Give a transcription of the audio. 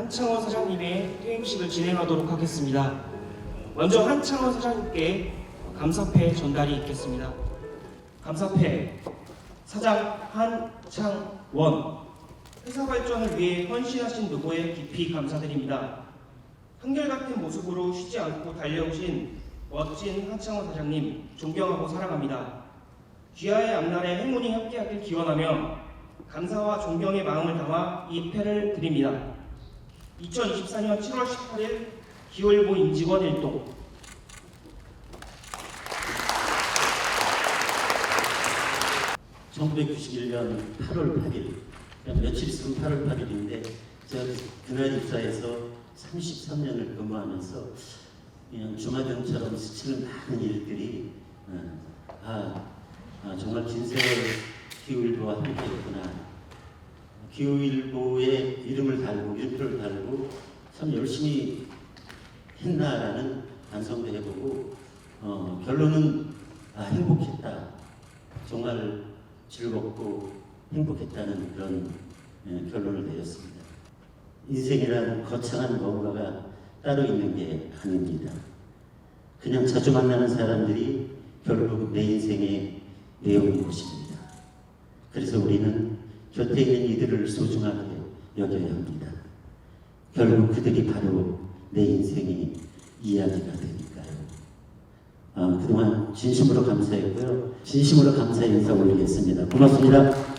한창원 사장님의 퇴임식을 진행하도록 하겠습니다. 먼저 한창원 사장님께 감사패 전달이 있겠습니다. 감사패 사장 한창원 회사 발전을 위해 헌신하신 누구에 깊이 감사드립니다. 한결같은 모습으로 쉬지 않고 달려오신 멋진 한창원 사장님 존경하고 사랑합니다. 귀하의 앞날에 행운이 함께하길 기원하며 감사와 존경의 마음을 담아 이 패를 드립니다. 2024년 7월 18일 기울보 임직원 1동 1991년 8월 8일, 그냥 며칠 있으면 8월 8일인데 제가 그날 입사해서 33년을 근무하면서 그냥 주마등처럼 스치는 많은 일들이 어, 아, 아, 정말 긴 세월 기후일보와 함께했구나. 기후일보의 이름을 달고 이름표를 달고 참 열심히 했나라는 반성도 해보고 어, 결론은 아, 행복했다. 정말 즐겁고 행복했다는 그런 예, 결론을 내렸습니다. 인생이란 거창한 뭔가가 따로 있는 게 아닙니다. 그냥 자주 만나는 사람들이 결국 내 인생의 내용인 것입니다. 그래서 우리는 곁에 있는 이들을 소중하게 여겨야 합니다. 결국 그들이 바로 내 인생의 이야기가 되니까요. 아, 그동안 진심으로 감사했고요. 진심으로 감사 인사 올리겠습니다. 고맙습니다.